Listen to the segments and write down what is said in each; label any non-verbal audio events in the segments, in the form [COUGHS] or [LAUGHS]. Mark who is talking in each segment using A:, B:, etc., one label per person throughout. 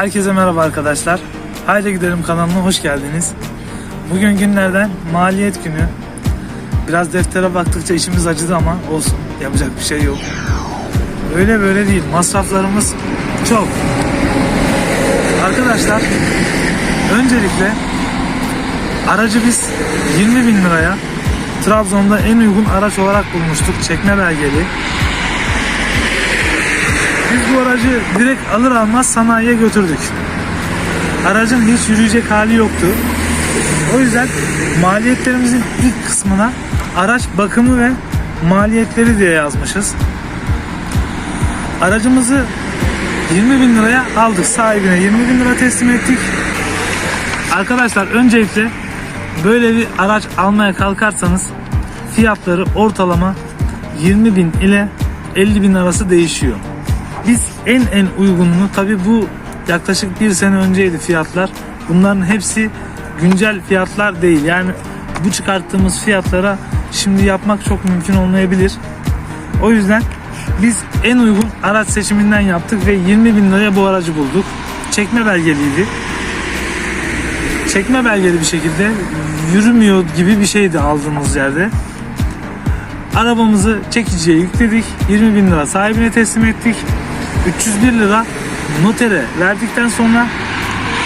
A: Herkese merhaba arkadaşlar. Haydi gidelim kanalına hoş geldiniz. Bugün günlerden maliyet günü. Biraz deftere baktıkça içimiz acıdı ama olsun. Yapacak bir şey yok. Öyle böyle değil. Masraflarımız çok. Arkadaşlar öncelikle aracı biz 20 bin liraya Trabzon'da en uygun araç olarak bulmuştuk. Çekme belgeli. Biz bu aracı direkt alır almaz sanayiye götürdük. Aracın hiç yürüyecek hali yoktu. O yüzden maliyetlerimizin ilk kısmına araç bakımı ve maliyetleri diye yazmışız. Aracımızı 20 bin liraya aldık sahibine 20 bin lira teslim ettik. Arkadaşlar öncelikle böyle bir araç almaya kalkarsanız fiyatları ortalama 20 bin ile 50 bin arası değişiyor. Biz en en uygununu tabi bu yaklaşık bir sene önceydi fiyatlar. Bunların hepsi güncel fiyatlar değil. Yani bu çıkarttığımız fiyatlara şimdi yapmak çok mümkün olmayabilir. O yüzden biz en uygun araç seçiminden yaptık ve 20 bin liraya bu aracı bulduk. Çekme belgeliydi. Çekme belgeli bir şekilde yürümüyor gibi bir şeydi aldığımız yerde. Arabamızı çekiciye yükledik. 20 bin lira sahibine teslim ettik. 301 lira notere verdikten sonra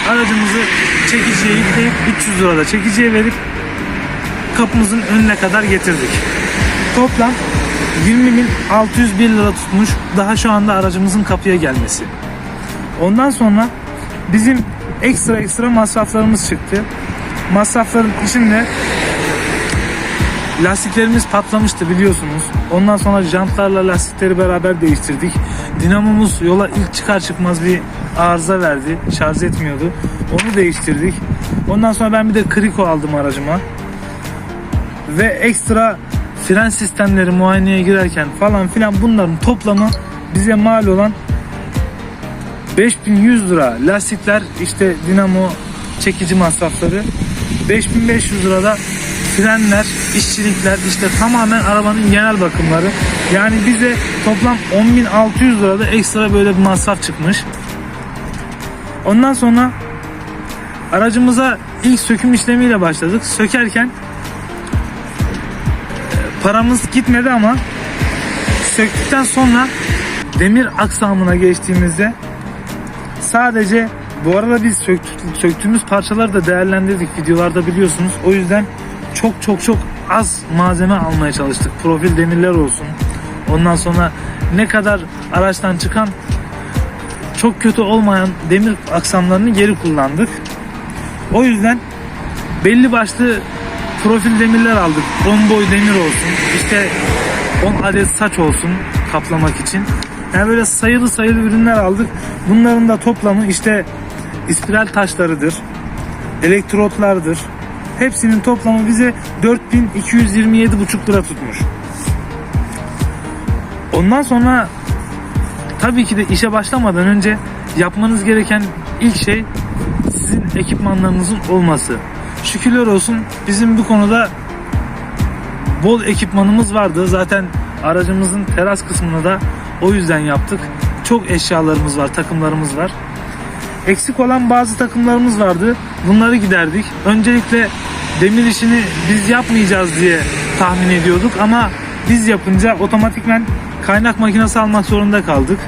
A: aracımızı çekiciye yükleyip 300 lira da çekiciye verip kapımızın önüne kadar getirdik. Toplam 20.601 lira tutmuş daha şu anda aracımızın kapıya gelmesi. Ondan sonra bizim ekstra ekstra masraflarımız çıktı. Masrafların içinde Lastiklerimiz patlamıştı biliyorsunuz. Ondan sonra jantlarla lastikleri beraber değiştirdik. Dinamomuz yola ilk çıkar çıkmaz bir arıza verdi. Şarj etmiyordu. Onu değiştirdik. Ondan sonra ben bir de kriko aldım aracıma. Ve ekstra fren sistemleri muayeneye girerken falan filan bunların toplamı bize mal olan 5100 lira lastikler işte dinamo çekici masrafları 5500 lirada frenler, işçilikler işte tamamen arabanın genel bakımları. Yani bize toplam 10.600 lirada ekstra böyle bir masraf çıkmış. Ondan sonra aracımıza ilk söküm işlemiyle başladık. Sökerken e, paramız gitmedi ama söktükten sonra demir aksamına geçtiğimizde sadece bu arada biz söktük, söktüğümüz parçaları da değerlendirdik videolarda biliyorsunuz. O yüzden çok çok çok az malzeme almaya çalıştık. Profil demirler olsun. Ondan sonra ne kadar araçtan çıkan çok kötü olmayan demir aksamlarını geri kullandık. O yüzden belli başlı profil demirler aldık. 10 boy demir olsun. İşte 10 adet saç olsun kaplamak için. Yani böyle sayılı sayılı ürünler aldık. Bunların da toplamı işte ispiral taşlarıdır, elektrotlardır. Hepsinin toplamı bize 4227,5 lira tutmuş. Ondan sonra tabii ki de işe başlamadan önce yapmanız gereken ilk şey sizin ekipmanlarınızın olması. Şükürler olsun bizim bu konuda bol ekipmanımız vardı. Zaten aracımızın teras kısmını da o yüzden yaptık. Çok eşyalarımız var, takımlarımız var. Eksik olan bazı takımlarımız vardı. Bunları giderdik. Öncelikle demir işini biz yapmayacağız diye tahmin ediyorduk ama biz yapınca otomatikmen kaynak makinesi almak zorunda kaldık.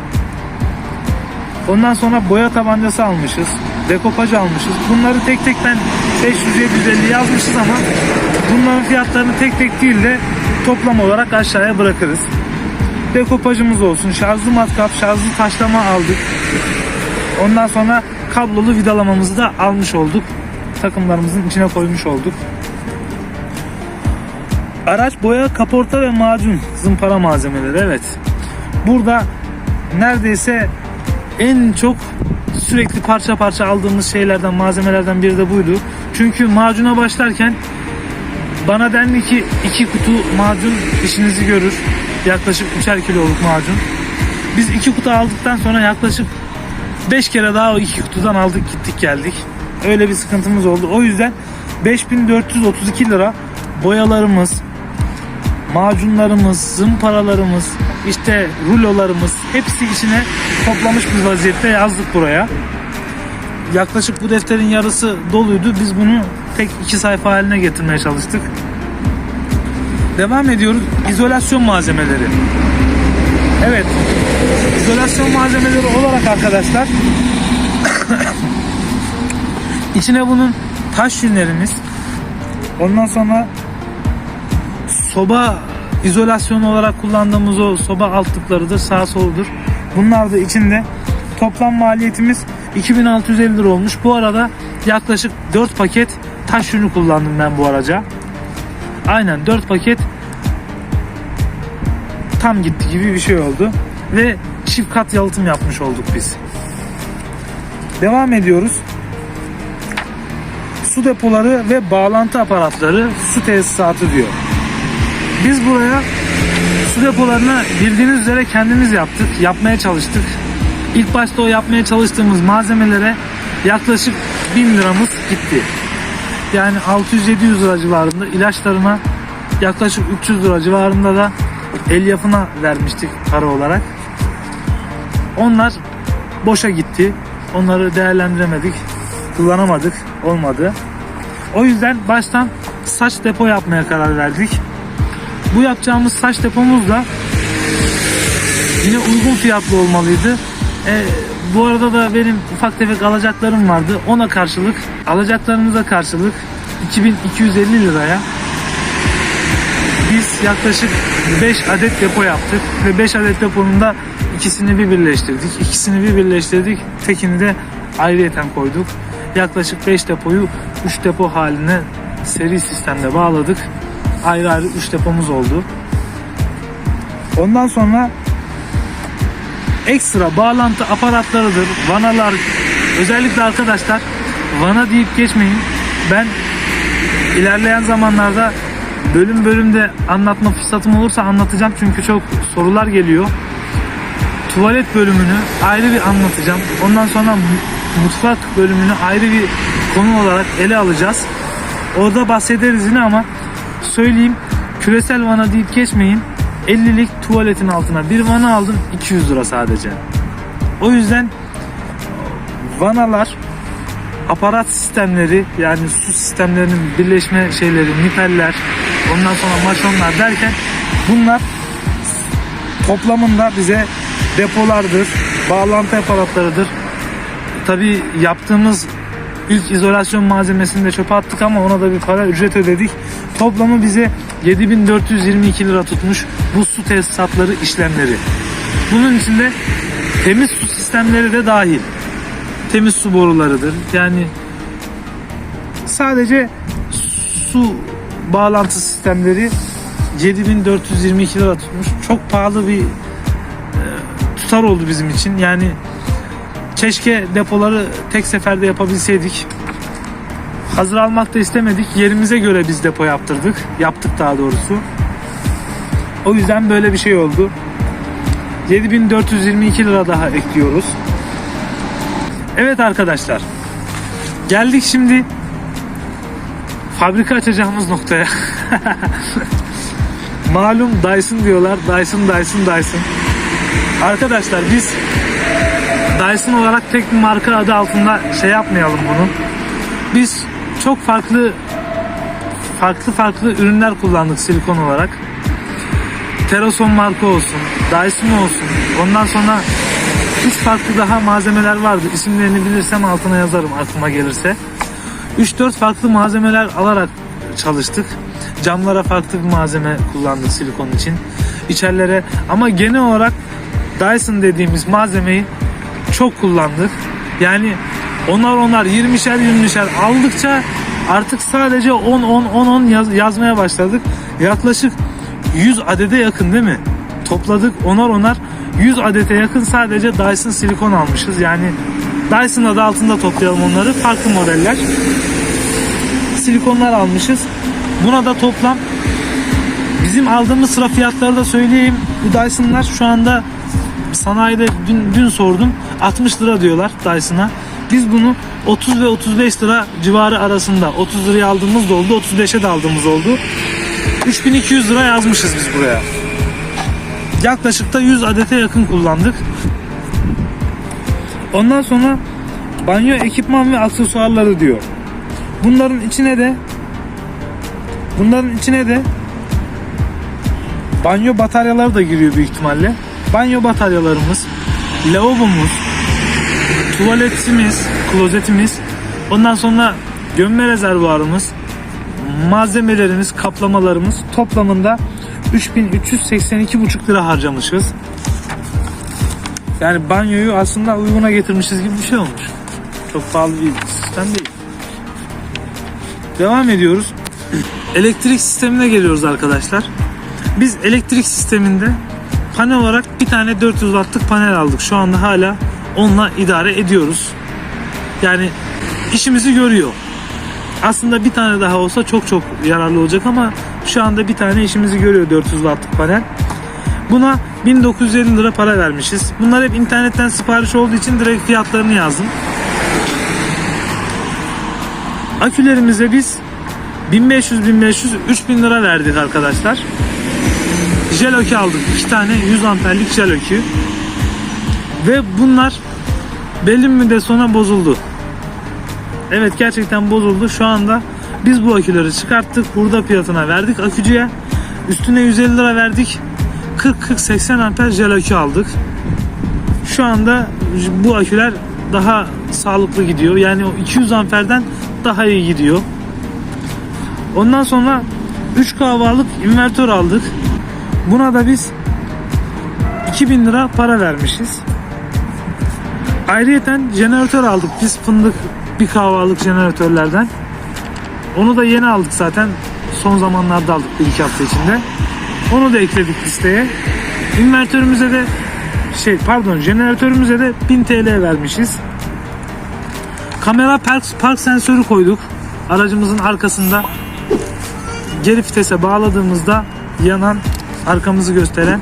A: Ondan sonra boya tabancası almışız. Dekopaj almışız. Bunları tek tek ben 500-750 yazmışız ama bunların fiyatlarını tek tek değil de toplam olarak aşağıya bırakırız. Dekopajımız olsun. Şarjlı matkap, şarjlı taşlama aldık. Ondan sonra kablolu vidalamamızı da almış olduk. Takımlarımızın içine koymuş olduk. Araç boya, kaporta ve macun zımpara malzemeleri evet. Burada neredeyse en çok sürekli parça parça aldığımız şeylerden malzemelerden biri de buydu. Çünkü macuna başlarken bana dendi ki iki kutu macun işinizi görür. Yaklaşık 3'er kiloluk macun. Biz iki kutu aldıktan sonra yaklaşık 5 kere daha o iki kutudan aldık gittik geldik. Öyle bir sıkıntımız oldu. O yüzden 5432 lira boyalarımız, macunlarımız, zımparalarımız, işte rulolarımız hepsi içine toplamış bir vaziyette yazdık buraya. yaklaşık bu defterin yarısı doluydu. Biz bunu tek iki sayfa haline getirmeye çalıştık. Devam ediyoruz. İzolasyon malzemeleri. Evet. İzolasyon malzemeleri olarak arkadaşlar [COUGHS] içine bunun taş yünlerimiz ondan sonra soba izolasyonu olarak kullandığımız o soba altlıklarıdır sağ soludur. Bunlar da içinde toplam maliyetimiz 2650 lira olmuş. Bu arada yaklaşık 4 paket taş yünü kullandım ben bu araca. Aynen 4 paket tam gitti gibi bir şey oldu. Ve çift kat yalıtım yapmış olduk biz. Devam ediyoruz. Su depoları ve bağlantı aparatları su tesisatı diyor. Biz buraya su depolarını bildiğiniz üzere kendimiz yaptık. Yapmaya çalıştık. İlk başta o yapmaya çalıştığımız malzemelere yaklaşık 1000 liramız gitti. Yani 600-700 lira civarında ilaçlarına yaklaşık 300 lira civarında da elyafına vermiştik para olarak. Onlar boşa gitti. Onları değerlendiremedik. Kullanamadık. Olmadı. O yüzden baştan saç depo yapmaya karar verdik. Bu yapacağımız saç depomuz da yine uygun fiyatlı olmalıydı. E, bu arada da benim ufak tefek alacaklarım vardı. Ona karşılık, alacaklarımıza karşılık 2250 liraya biz yaklaşık 5 adet depo yaptık ve 5 adet deponun da ikisini bir birleştirdik. İkisini bir birleştirdik. Tekini de ayrıyeten koyduk. Yaklaşık 5 depoyu 3 depo haline seri sistemde bağladık. Ayrı ayrı 3 depomuz oldu. Ondan sonra ekstra bağlantı aparatlarıdır, vanalar. Özellikle arkadaşlar vana deyip geçmeyin. Ben ilerleyen zamanlarda bölüm bölümde anlatma fırsatım olursa anlatacağım çünkü çok sorular geliyor. Tuvalet bölümünü ayrı bir anlatacağım. Ondan sonra mu- mutfak bölümünü ayrı bir konu olarak ele alacağız. Orada bahsederiz yine ama söyleyeyim küresel vana deyip geçmeyin. 50'lik tuvaletin altına bir vana aldım 200 lira sadece. O yüzden vanalar aparat sistemleri yani su sistemlerinin birleşme şeyleri, nipeller, ondan sonra maşonlar derken bunlar toplamında bize depolardır, bağlantı aparatlarıdır. Tabi yaptığımız ilk izolasyon malzemesini de çöpe attık ama ona da bir para ücret ödedik. Toplamı bize 7422 lira tutmuş bu su tesisatları işlemleri. Bunun içinde temiz su sistemleri de dahil temiz su borularıdır. Yani sadece su bağlantı sistemleri 7422 lira tutmuş. Çok pahalı bir tutar oldu bizim için. Yani keşke depoları tek seferde yapabilseydik. Hazır almak da istemedik. Yerimize göre biz depo yaptırdık. Yaptık daha doğrusu. O yüzden böyle bir şey oldu. 7422 lira daha ekliyoruz. Evet arkadaşlar. Geldik şimdi fabrika açacağımız noktaya. [LAUGHS] Malum Dyson diyorlar. Dyson, Dyson, Dyson. Arkadaşlar biz Dyson olarak tek bir marka adı altında şey yapmayalım bunu. Biz çok farklı farklı farklı ürünler kullandık silikon olarak. Terason marka olsun, Dyson olsun. Ondan sonra üç farklı daha malzemeler vardı. İsimlerini bilirsem altına yazarım aklıma gelirse. 3-4 farklı malzemeler alarak çalıştık. Camlara farklı bir malzeme kullandık silikon için. İçerilere ama genel olarak Dyson dediğimiz malzemeyi çok kullandık. Yani onar onar 20'şer 20'şer aldıkça artık sadece 10 10 10 10 yaz, yazmaya başladık. Yaklaşık 100 adede yakın değil mi? Topladık onar onar 100 adete yakın sadece Dyson silikon almışız. Yani Dyson adı altında toplayalım onları. Farklı modeller. Silikonlar almışız. Buna da toplam bizim aldığımız sıra fiyatları da söyleyeyim. Bu Dyson'lar şu anda sanayide dün, dün sordum 60 lira diyorlar Dyson'a. Biz bunu 30 ve 35 lira civarı arasında 30 liraya aldığımız da oldu 35'e de aldığımız oldu. 3200 lira yazmışız biz buraya. Yaklaşık da 100 adete yakın kullandık. Ondan sonra banyo ekipman ve aksesuarları diyor. Bunların içine de bunların içine de banyo bataryaları da giriyor büyük ihtimalle. Banyo bataryalarımız, lavabomuz, tuvaletimiz, klozetimiz, ondan sonra gömme rezervuarımız, malzemelerimiz, kaplamalarımız toplamında 3382,5 lira harcamışız. Yani banyoyu aslında uyguna getirmişiz gibi bir şey olmuş. Çok pahalı bir sistem değil. Devam ediyoruz. [CLEARS THROAT] Elektrik sistemine geliyoruz arkadaşlar. Biz elektrik sisteminde panel olarak bir tane 400 wattlık panel aldık. Şu anda hala onunla idare ediyoruz. Yani işimizi görüyor. Aslında bir tane daha olsa çok çok yararlı olacak ama şu anda bir tane işimizi görüyor 400 wattlık panel. Buna 1950 lira para vermişiz. Bunlar hep internetten sipariş olduğu için direkt fiyatlarını yazdım. Akülerimize biz 1500 1500 3000 lira verdik arkadaşlar. Jel akü aldık. 2 tane 100 amperlik jel akü. Ve bunlar belli bir müddet sonra bozuldu. Evet gerçekten bozuldu. Şu anda biz bu aküleri çıkarttık. Burada fiyatına verdik akücüye. Üstüne 150 lira verdik. 40-40-80 amper jel akü aldık. Şu anda bu aküler daha sağlıklı gidiyor. Yani o 200 amperden daha iyi gidiyor. Ondan sonra 3 kahvalık invertör aldık. Buna da biz 2000 lira para vermişiz. Ayrıyeten jeneratör aldık biz fındık bir kahvalık jeneratörlerden. Onu da yeni aldık zaten. Son zamanlarda aldık bir iki hafta içinde. Onu da ekledik listeye. İnvertörümüze de şey pardon jeneratörümüze de 1000 TL vermişiz. Kamera park, park sensörü koyduk. Aracımızın arkasında geri vitese bağladığımızda yanan arkamızı gösteren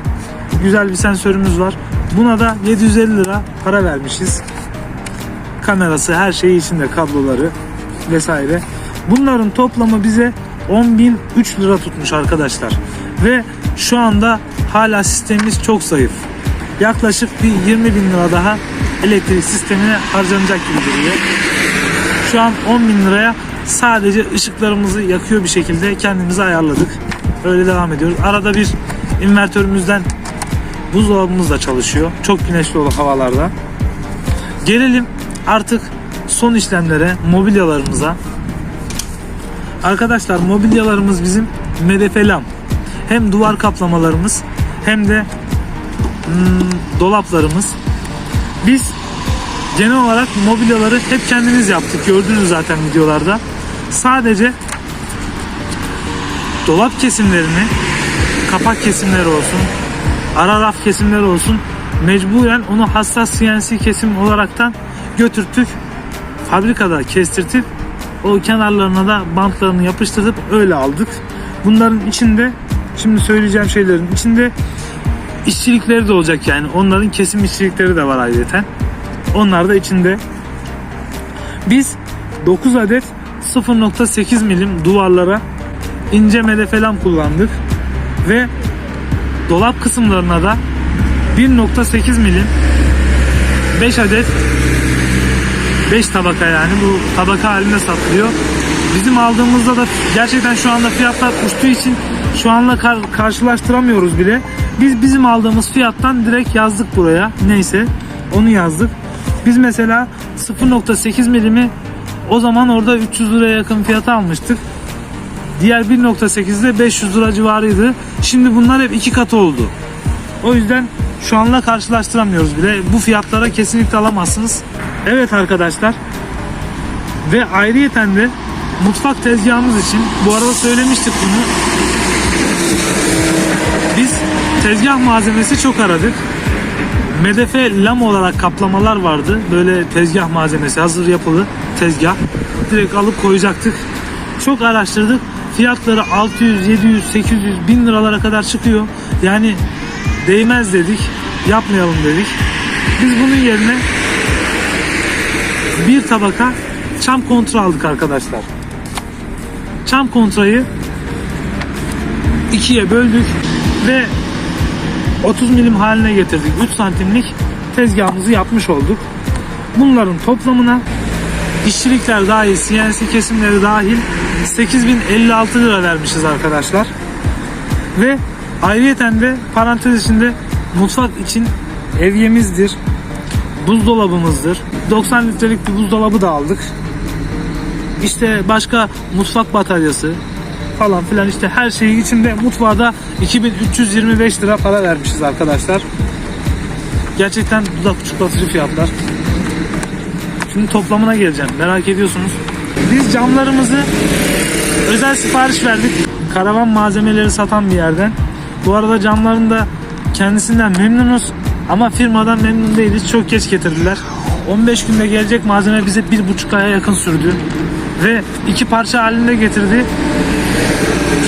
A: güzel bir sensörümüz var. Buna da 750 lira para vermişiz. Kamerası her şeyi içinde kabloları vesaire. Bunların toplamı bize 10.003 lira tutmuş arkadaşlar. Ve şu anda hala sistemimiz çok zayıf. Yaklaşık bir 20 bin lira daha elektrik sistemine harcanacak gibi duruyor. Şu an 10 bin liraya sadece ışıklarımızı yakıyor bir şekilde kendimizi ayarladık. Öyle devam ediyoruz. Arada bir invertörümüzden buzdolabımız da çalışıyor. Çok güneşli olan havalarda. Gelelim artık son işlemlere, mobilyalarımıza. Arkadaşlar mobilyalarımız bizim lam. Hem duvar kaplamalarımız hem de hmm, dolaplarımız. Biz genel olarak mobilyaları hep kendimiz yaptık. Gördünüz zaten videolarda. Sadece dolap kesimlerini, kapak kesimleri olsun, ara raf kesimleri olsun mecburen onu hassas CNC kesim olaraktan götürttük. Fabrikada kestirtip o kenarlarına da bantlarını yapıştırıp öyle aldık. Bunların içinde şimdi söyleyeceğim şeylerin içinde işçilikleri de olacak yani. Onların kesim işçilikleri de var ayrıca. Onlar da içinde. Biz 9 adet 0.8 milim duvarlara ince medefe lam kullandık. Ve dolap kısımlarına da 1.8 milim 5 adet 5 tabaka yani bu tabaka halinde satılıyor. Bizim aldığımızda da gerçekten şu anda fiyatlar uçtuğu için şu anla kar- karşılaştıramıyoruz bile. Biz bizim aldığımız fiyattan direkt yazdık buraya. Neyse onu yazdık. Biz mesela 0.8 milimi o zaman orada 300 liraya yakın fiyata almıştık. Diğer 1.8'de 500 lira civarıydı. Şimdi bunlar hep iki katı oldu. O yüzden şu anla karşılaştıramıyoruz bile. Bu fiyatlara kesinlikle alamazsınız. Evet arkadaşlar. Ve ayrıyeten de mutfak tezgahımız için bu arada söylemiştik bunu. Biz tezgah malzemesi çok aradık. Medefe lam olarak kaplamalar vardı. Böyle tezgah malzemesi hazır yapılı tezgah. Direkt alıp koyacaktık. Çok araştırdık. Fiyatları 600, 700, 800, 1000 liralara kadar çıkıyor. Yani değmez dedik. Yapmayalım dedik. Biz bunun yerine bir tabaka çam kontra aldık arkadaşlar. Çam kontrayı ikiye böldük ve 30 milim haline getirdik. 3 santimlik tezgahımızı yapmış olduk. Bunların toplamına işçilikler dahil, CNC kesimleri dahil 8056 lira vermişiz arkadaşlar. Ve ayrıyeten de parantez içinde mutfak için evyemizdir, buzdolabımızdır. 90 litrelik bir buzdolabı da aldık. İşte başka mutfak bataryası falan filan işte her şeyi içinde mutfağa da 2325 lira para vermişiz arkadaşlar. Gerçekten dudak uçuklatıcı fiyatlar. Şimdi toplamına geleceğim. Merak ediyorsunuz. Biz camlarımızı özel sipariş verdik. Karavan malzemeleri satan bir yerden. Bu arada camların da kendisinden memnunuz. Ama firmadan memnun değiliz. Çok geç getirdiler. 15 günde gelecek malzeme bize bir buçuk aya yakın sürdü. Ve iki parça halinde getirdi.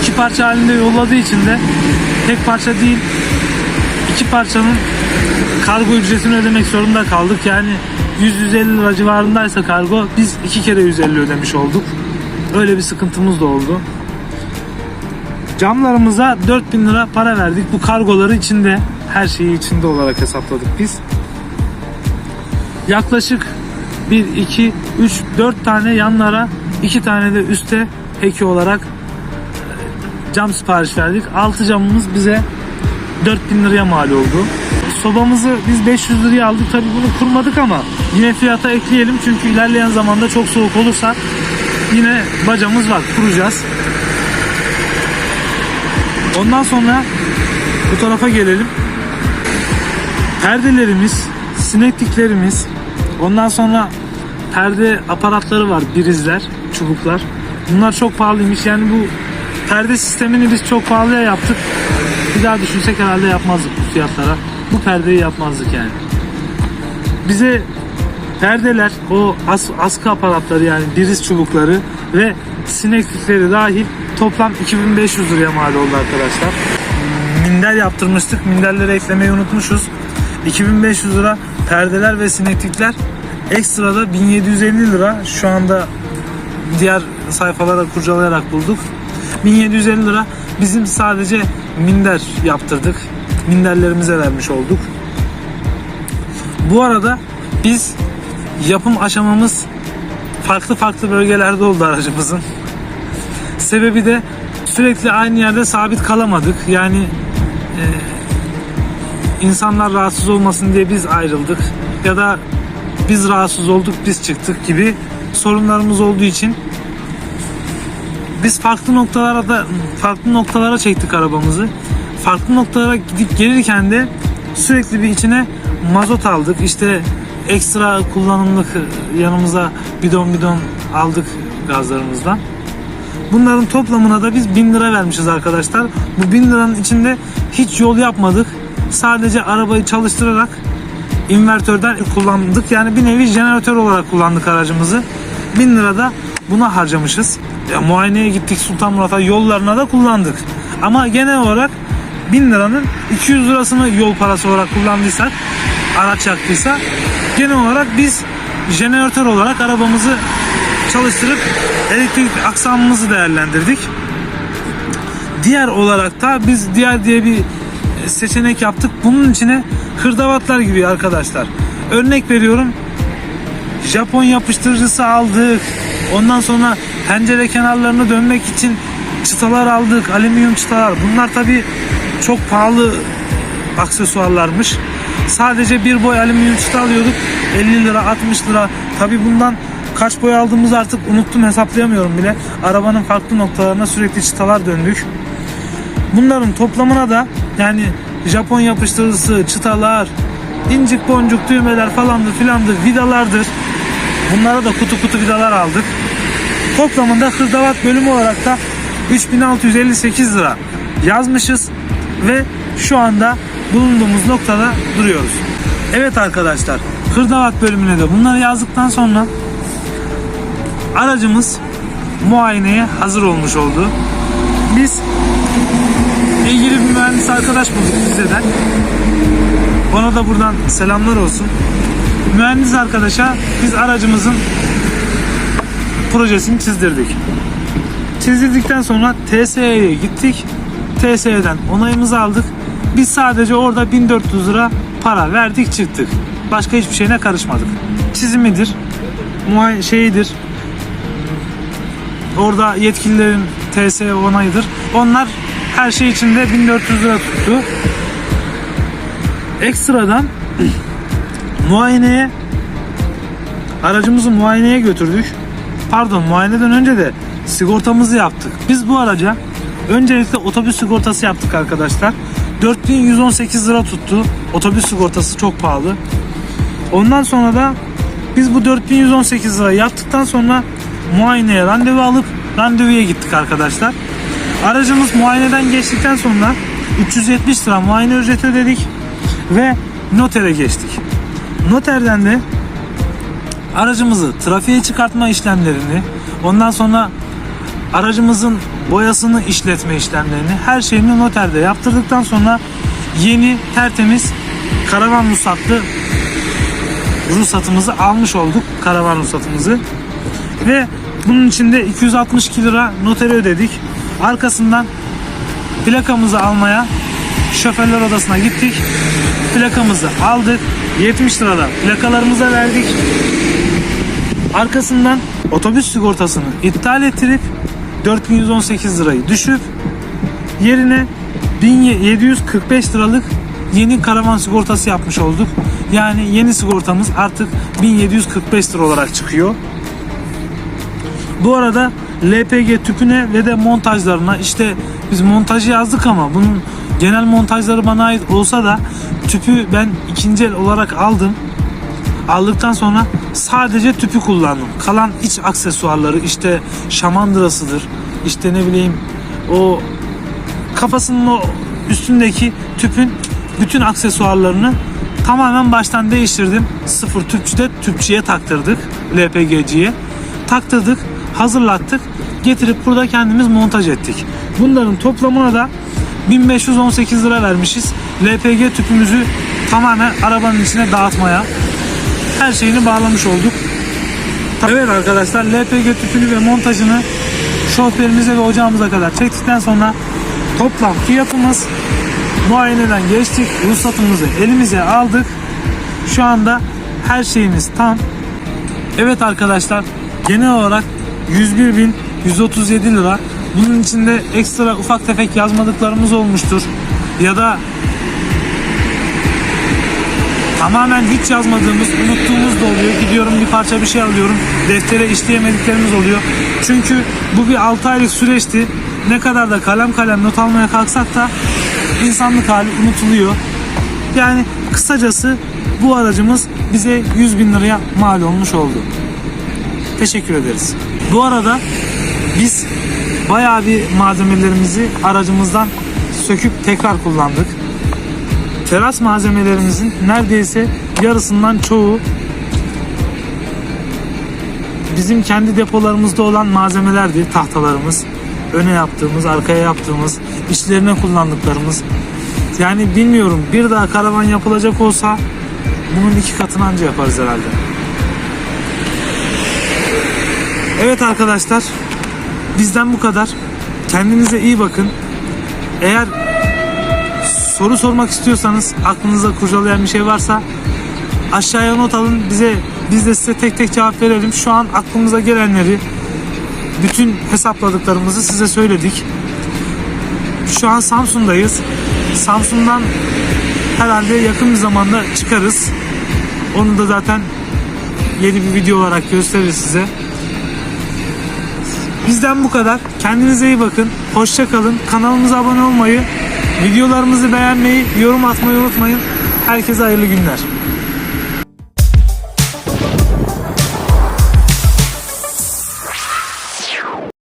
A: İki parça halinde yolladığı için de tek parça değil iki parçanın kargo ücretini ödemek zorunda kaldık. Yani 100-150 lira civarındaysa kargo biz iki kere 150 ödemiş olduk. Öyle bir sıkıntımız da oldu. Camlarımıza 4000 lira para verdik. Bu kargoları içinde her şeyi içinde olarak hesapladık biz. Yaklaşık 1, 2, 3, 4 tane yanlara 2 tane de üste heki olarak e, cam sipariş verdik. 6 camımız bize 4000 liraya mal oldu. Sobamızı biz 500 liraya aldık. Tabii bunu kurmadık ama yine fiyata ekleyelim. Çünkü ilerleyen zamanda çok soğuk olursa yine bacamız var. Kuracağız. Ondan sonra bu tarafa gelelim. Perdelerimiz, sinekliklerimiz, ondan sonra perde aparatları var, birizler, çubuklar. Bunlar çok pahalıymış. Yani bu perde sistemini biz çok pahalıya yaptık. Bir daha düşünsek herhalde yapmazdık bu fiyatlara. Bu perdeyi yapmazdık yani. Bize perdeler, o as, askı aparatları yani biriz çubukları ve sineklikleri dahil toplam 2500 liraya mal oldu arkadaşlar. Minder yaptırmıştık. Minderleri eklemeyi unutmuşuz. 2500 lira perdeler ve sineklikler ekstra da 1750 lira şu anda diğer sayfalara kurcalayarak bulduk. 1750 lira bizim sadece minder yaptırdık. Minderlerimize vermiş olduk. Bu arada biz yapım aşamamız farklı farklı bölgelerde oldu aracımızın. Sebebi de sürekli aynı yerde sabit kalamadık. Yani e, insanlar rahatsız olmasın diye biz ayrıldık ya da biz rahatsız olduk biz çıktık gibi sorunlarımız olduğu için biz farklı noktalara da farklı noktalara çektik arabamızı. Farklı noktalara gidip gelirken de sürekli bir içine mazot aldık. İşte ekstra kullanımlık yanımıza bidon bidon aldık gazlarımızdan. Bunların toplamına da biz 1000 lira vermişiz arkadaşlar. Bu 1000 liranın içinde hiç yol yapmadık. Sadece arabayı çalıştırarak invertörden kullandık. Yani bir nevi jeneratör olarak kullandık aracımızı. 1000 lira da buna harcamışız. Ya, muayeneye gittik Sultanmurat'a yollarına da kullandık. Ama genel olarak 1000 liranın 200 lirasını yol parası olarak kullandıysak araç yaktıysa genel olarak biz jeneratör olarak arabamızı çalıştırıp elektrik aksamımızı değerlendirdik. Diğer olarak da biz diğer diye bir seçenek yaptık. Bunun içine hırdavatlar gibi arkadaşlar. Örnek veriyorum. Japon yapıştırıcısı aldık. Ondan sonra pencere kenarlarını dönmek için çıtalar aldık. Alüminyum çıtalar. Bunlar tabi çok pahalı aksesuarlarmış. Sadece bir boy alüminyum çıta alıyorduk. 50 lira 60 lira. Tabi bundan kaç boy aldığımızı artık unuttum hesaplayamıyorum bile. Arabanın farklı noktalarına sürekli çıtalar döndük. Bunların toplamına da yani Japon yapıştırıcısı, çıtalar, incik boncuk düğmeler falandır filandır vidalardır. Bunlara da kutu kutu vidalar aldık. Toplamında hırdavat bölümü olarak da 3658 lira yazmışız ve şu anda bulunduğumuz noktada duruyoruz. Evet arkadaşlar hırdavat bölümüne de bunları yazdıktan sonra aracımız muayeneye hazır olmuş oldu. Biz ilgili bir mühendis arkadaş bulduk Rize'den. Ona da buradan selamlar olsun. Mühendis arkadaşa biz aracımızın projesini çizdirdik. Çizdirdikten sonra TSE'ye gittik. TSE'den onayımızı aldık. Biz sadece orada 1400 lira para verdik çıktık. Başka hiçbir şeyine karışmadık. Çizimidir, muay şeyidir. Orada yetkililerin TS onayıdır. Onlar her şey içinde 1400 lira tuttu. Ekstradan [CLEARS THROAT] muayeneye aracımızı muayeneye götürdük. Pardon muayeneden önce de sigortamızı yaptık. Biz bu araca öncelikle otobüs sigortası yaptık arkadaşlar. 4118 lira tuttu. Otobüs sigortası çok pahalı. Ondan sonra da biz bu 4118 lira yaptıktan sonra muayeneye randevu alıp randevuya gittik arkadaşlar. Aracımız muayeneden geçtikten sonra 370 lira muayene ücreti ödedik ve notere geçtik. Noterden de aracımızı trafiğe çıkartma işlemlerini, ondan sonra aracımızın boyasını işletme işlemlerini, her şeyini noterde yaptırdıktan sonra yeni tertemiz karavan ruhsatlı ruhsatımızı almış olduk. Karavan ruhsatımızı. Ve bunun içinde 262 lira notere ödedik. Arkasından plakamızı almaya şoförler odasına gittik. Plakamızı aldık. 70 lirada plakalarımıza verdik. Arkasından otobüs sigortasını iptal ettirip 4118 lirayı düşüp yerine 1745 liralık yeni karavan sigortası yapmış olduk. Yani yeni sigortamız artık 1745 lira olarak çıkıyor. Bu arada LPG tüpüne ve de montajlarına işte biz montajı yazdık ama bunun genel montajları bana ait olsa da tüpü ben ikinci el olarak aldım. Aldıktan sonra sadece tüpü kullandım. Kalan iç aksesuarları işte şamandırasıdır. işte ne bileyim o kafasının o üstündeki tüpün bütün aksesuarlarını tamamen baştan değiştirdim. Sıfır tüpçüde tüpçüye taktırdık. LPG'ciye. Taktırdık, hazırlattık. Getirip burada kendimiz montaj ettik. Bunların toplamına da 1518 lira vermişiz. LPG tüpümüzü tamamen arabanın içine dağıtmaya her şeyini bağlamış olduk. Evet arkadaşlar LPG tüpünü ve montajını şoförümüze ve ocağımıza kadar çektikten sonra toplam fiyatımız muayeneden geçtik. Ruhsatımızı elimize aldık. Şu anda her şeyimiz tam. Evet arkadaşlar genel olarak 101.137 lira. Bunun içinde ekstra ufak tefek yazmadıklarımız olmuştur. Ya da tamamen hiç yazmadığımız, unuttuğumuz da oluyor. Gidiyorum bir parça bir şey alıyorum. Deftere işleyemediklerimiz oluyor. Çünkü bu bir 6 aylık süreçti. Ne kadar da kalem kalem not almaya kalksak da insanlık hali unutuluyor. Yani kısacası bu aracımız bize 100 bin liraya mal olmuş oldu. Teşekkür ederiz. Bu arada biz bayağı bir malzemelerimizi aracımızdan söküp tekrar kullandık. Teras malzemelerimizin neredeyse yarısından çoğu bizim kendi depolarımızda olan malzemelerdi. Tahtalarımız, öne yaptığımız, arkaya yaptığımız, işlerine kullandıklarımız. Yani bilmiyorum bir daha karavan yapılacak olsa bunun iki katını anca yaparız herhalde. Evet arkadaşlar bizden bu kadar. Kendinize iyi bakın. Eğer soru sormak istiyorsanız aklınıza kurcalayan bir şey varsa aşağıya not alın bize biz de size tek tek cevap verelim. Şu an aklımıza gelenleri bütün hesapladıklarımızı size söyledik. Şu an Samsun'dayız. Samsun'dan herhalde yakın bir zamanda çıkarız. Onu da zaten yeni bir video olarak gösteririz size. Bizden bu kadar. Kendinize iyi bakın. Hoşça kalın. Kanalımıza abone olmayı, videolarımızı beğenmeyi, yorum atmayı unutmayın. Herkese hayırlı günler.